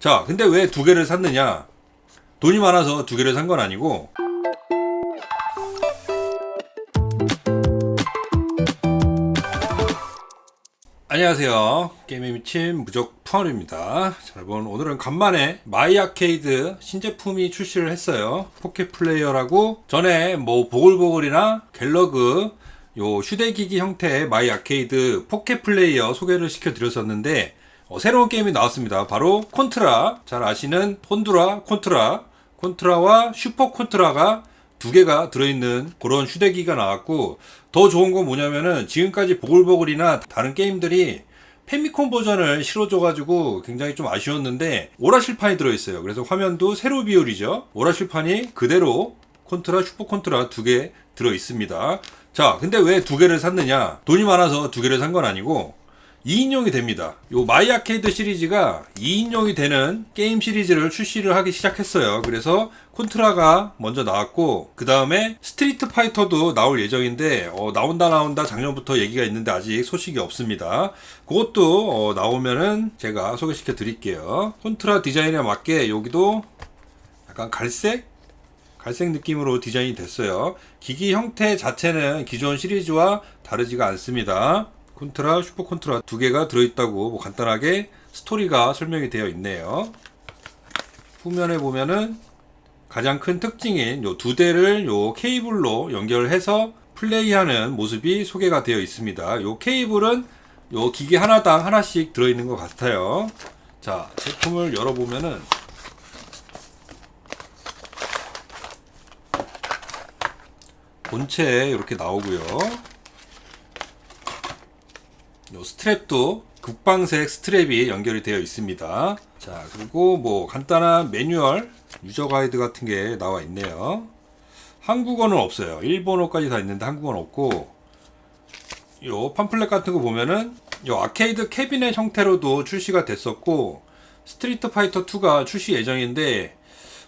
자, 근데 왜 두 개를 샀느냐? 돈이 많아서 두 개를 산 건 아니고 안녕하세요. 게임에 미친 무적 푸아입니다 자, 여러분 오늘은 간만에 마이 아케이드 신제품이 출시를 했어요. 포켓 플레이어라고 전에 뭐 보글보글이나 갤러그 요 휴대기기 형태의 마이 아케이드 포켓 플레이어 소개를 시켜드렸었는데 어, 새로운 게임이 나왔습니다. 바로 콘트라 잘 아시는 혼두라 콘트라 콘트라와 슈퍼 콘트라가 두 개가 들어있는 그런 휴대기가 나왔고 더 좋은 건 뭐냐면은 지금까지 보글보글이나 다른 게임들이 페미콘 버전을 실어줘가지고 굉장히 좀 아쉬웠는데 오라실판이 들어있어요. 그래서 화면도 세로 비율이죠. 오라실판이 그대로 콘트라 슈퍼 콘트라 두 개 들어있습니다. 자, 근데 왜 두 개를 샀느냐? 돈이 많아서 두 개를 산 건 아니고 2인용이 됩니다. 요 마이 아케이드 시리즈가 2인용이 되는 게임 시리즈를 출시를 하기 시작했어요. 그래서 콘트라가 먼저 나왔고 그 다음에 스트리트 파이터도 나올 예정인데 어, 나온다 나온다 작년부터 얘기가 있는데 아직 소식이 없습니다. 그것도 어, 나오면은 제가 소개시켜 드릴게요. 콘트라 디자인에 맞게 여기도 약간 갈색 갈색 느낌으로 디자인이 됐어요. 기기 형태 자체는 기존 시리즈와 다르지가 않습니다. 콘트라, 슈퍼 콘트라 두 개가 들어있다고 뭐 간단하게 스토리가 설명이 되어 있네요. 후면에 보면은 가장 큰 특징인 요 두 대를 요 케이블로 연결해서 플레이하는 모습이 소개가 되어 있습니다. 요 케이블은 요 기기 하나당 하나씩 들어있는 것 같아요. 자, 제품을 열어보면은 본체에 이렇게 나오고요. 요 스트랩도 국방색 스트랩이 연결이 되어 있습니다. 자, 그리고 뭐 간단한 매뉴얼, 유저 가이드 같은 게 나와 있네요. 한국어는 없어요. 일본어까지 다 있는데 한국어는 없고, 요 팜플렛 같은 거 보면은 요 아케이드 캐비넷 형태로도 출시가 됐었고, 스트리트 파이터 2가 출시 예정인데,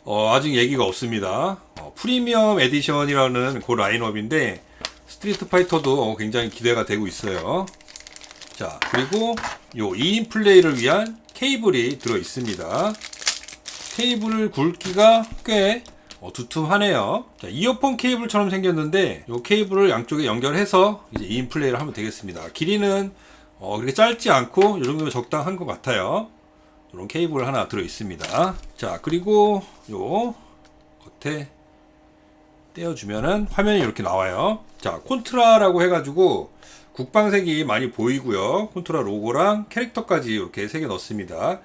어, 아직 얘기가 없습니다. 어, 프리미엄 에디션이라는 그 라인업인데, 스트리트 파이터도 어, 굉장히 기대가 되고 있어요. 자, 그리고 요 2인 플레이를 위한 케이블이 들어 있습니다. 케이블 굵기가 꽤 어, 두툼하네요. 자, 이어폰 케이블처럼 생겼는데 요 케이블을 양쪽에 연결해서 이제 2인 플레이를 하면 되겠습니다. 길이는 어, 그렇게 짧지 않고 이 정도면 적당한 것 같아요. 이런 케이블 하나 들어 있습니다. 자, 그리고 요 겉에 떼어주면은 화면이 이렇게 나와요. 자, 콘트라라고 해가지고 국방색이 많이 보이고요. 콘트라 로고랑 캐릭터까지 이렇게 세개 넣습니다.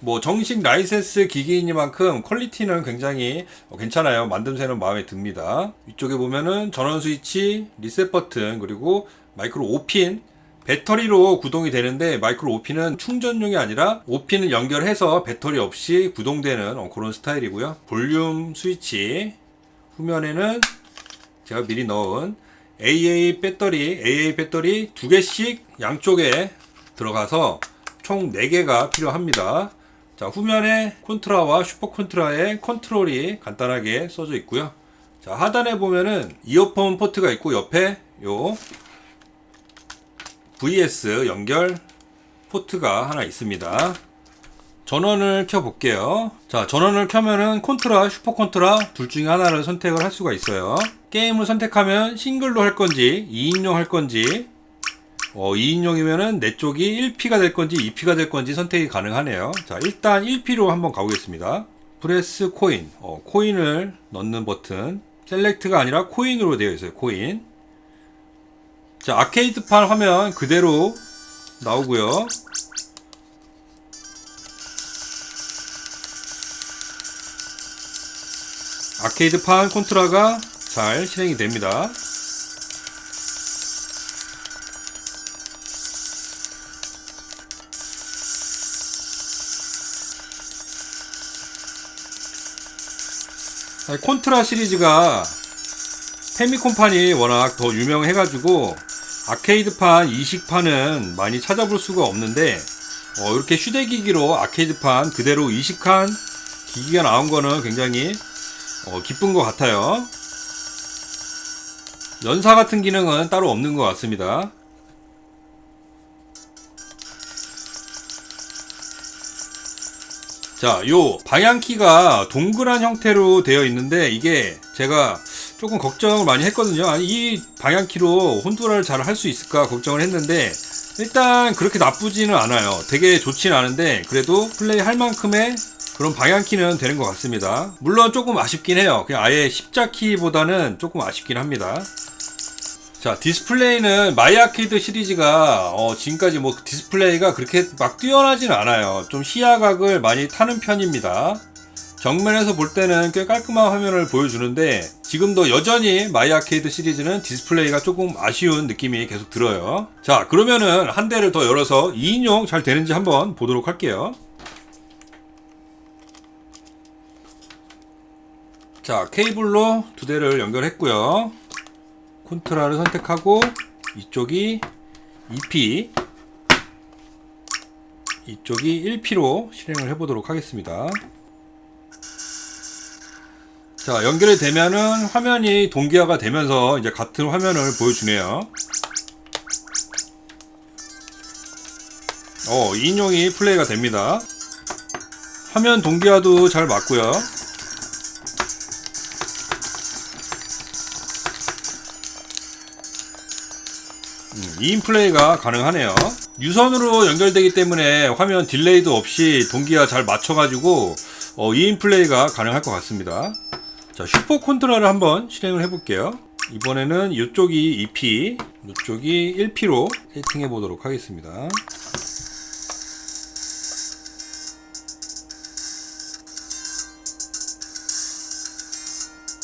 뭐 정식 라이센스 기기이니만큼 퀄리티는 굉장히 괜찮아요. 만듦새는 마음에 듭니다. 위쪽에 보면은 전원 스위치, 리셋 버튼, 그리고 마이크로 5핀 배터리로 구동이 되는데 마이크로 5핀은 충전용이 아니라 5핀을 연결해서 배터리 없이 구동되는 그런 스타일이고요. 볼륨 스위치 후면에는 제가 미리 넣은 AA 배터리, AA 배터리 두 개씩 양쪽에 들어가서 총 4개가 필요합니다. 자, 후면에 콘트라와 슈퍼 콘트라의 컨트롤이 간단하게 써져 있고요. 자, 하단에 보면은 이어폰 포트가 있고 옆에 요 VS 연결 포트가 하나 있습니다. 전원을 켜 볼게요. 자, 전원을 켜면은 콘트라, 슈퍼 콘트라 둘 중에 하나를 선택을 할 수가 있어요. 게임을 선택하면 싱글로 할 건지 2인용 할 건지 어, 2인용이면은 내 쪽이 1P가 될 건지 2P가 될 건지 선택이 가능하네요. 자, 일단 1P로 한번 가보겠습니다. 프레스 코인. 어, 코인을 넣는 버튼. 셀렉트가 아니라 코인으로 되어 있어요. 코인. 자, 아케이드판 화면 그대로 나오고요. 아케이드판 콘트라가 잘 실행이 됩니다. 콘트라 시리즈가 페미콘판이 워낙 더 유명해가지고 아케이드판 이식판은 많이 찾아볼 수가 없는데 어, 이렇게 휴대기기로 아케이드판 그대로 이식한 기기가 나온 거는 굉장히 어, 기쁜 것 같아요. 연사 같은 기능은 따로 없는 것 같습니다. 자, 요 방향키가 동그란 형태로 되어 있는데 이게 제가 조금 걱정을 많이 했거든요. 아니 이 방향키로 혼두라를 잘 할 수 있을까 걱정을 했는데 일단 그렇게 나쁘지는 않아요. 되게 좋진 않은데 그래도 플레이 할 만큼의 그런 방향키는 되는 것 같습니다. 물론 조금 아쉽긴 해요. 그냥 아예 십자키보다는 조금 아쉽긴 합니다. 자 디스플레이는 마이 아케이드 시리즈가 어, 지금까지 뭐 디스플레이가 그렇게 막 뛰어나지는 않아요 좀 시야각을 많이 타는 편입니다 정면에서 볼 때는 꽤 깔끔한 화면을 보여주는데 지금도 여전히 마이 아케이드 시리즈는 디스플레이가 조금 아쉬운 느낌이 계속 들어요 자 그러면은 한 대를 더 열어서 2인용 잘 되는지 한번 보도록 할게요 자 케이블로 두 대를 연결했고요 콘트라를 선택하고 이쪽이 2P 이쪽이 1P로 실행을 해보도록 하겠습니다. 자 연결이 되면은 화면이 동기화가 되면서 이제 같은 화면을 보여주네요. 어 2인용이 플레이가 됩니다. 화면 동기화도 잘 맞고요. 인 플레이가 가능하네요. 유선으로 연결되기 때문에 화면 딜레이도 없이 동기화 잘 맞춰가지고 어, 2인 플레이가 가능할 것 같습니다. 자, 슈퍼 컨트롤을 한번 실행을 해볼게요. 이번에는 이쪽이 2P, 이쪽이 1P로 세팅해 보도록 하겠습니다.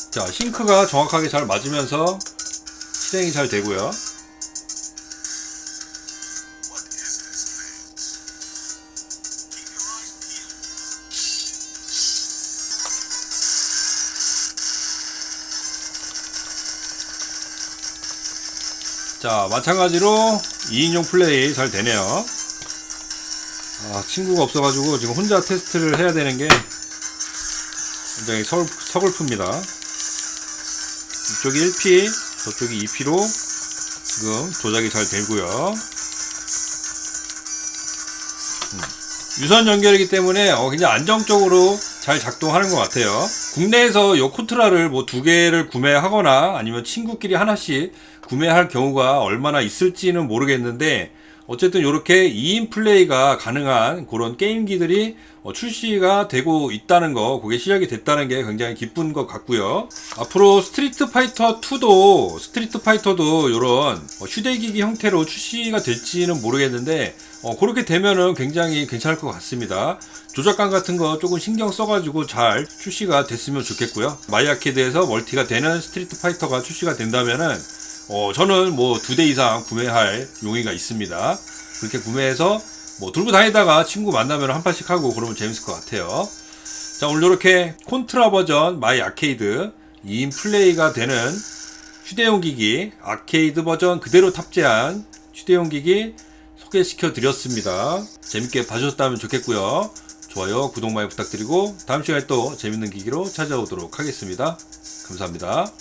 자, 싱크가 정확하게 잘 맞으면서 실행이 잘 되고요. 자, 마찬가지로 2인용 플레이 잘 되네요. 아, 친구가 없어가지고 지금 혼자 테스트를 해야 되는 게 굉장히 서, 서글픕니다. 이쪽이 1P, 저쪽이 2P로 지금 조작이 잘 되고요. 음, 유선 연결이기 때문에 어, 굉장히 안정적으로 잘 작동하는 것 같아요. 국내에서 요 코트라를 뭐 두 개를 구매하거나 아니면 친구끼리 하나씩 구매할 경우가 얼마나 있을지는 모르겠는데 어쨌든 이렇게 2인 플레이가 가능한 그런 게임기들이 어, 출시가 되고 있다는 거, 그게 시작이 됐다는 게 굉장히 기쁜 것 같고요. 앞으로 스트리트 파이터 2도 스트리트 파이터도 이런 어, 휴대기기 형태로 출시가 될지는 모르겠는데 어, 그렇게 되면은 굉장히 괜찮을 것 같습니다. 조작감 같은 거 조금 신경 써가지고 잘 출시가 됐으면 좋겠고요. 마이아케드에서 멀티가 되는 스트리트 파이터가 출시가 된다면은 어, 저는 뭐 두 대 이상 구매할 용의가 있습니다. 그렇게 구매해서 뭐 들고 다니다가 친구 만나면 한 판씩 하고 그러면 재밌을 것 같아요. 자, 오늘 이렇게 콘트라 버전 마이 아케이드 2인 플레이가 되는 휴대용 기기 아케이드 버전 그대로 탑재한 휴대용 기기 소개시켜 드렸습니다. 재밌게 봐주셨다면 좋겠고요. 좋아요, 구독 많이 부탁드리고 다음 시간에 또 재밌는 기기로 찾아오도록 하겠습니다. 감사합니다.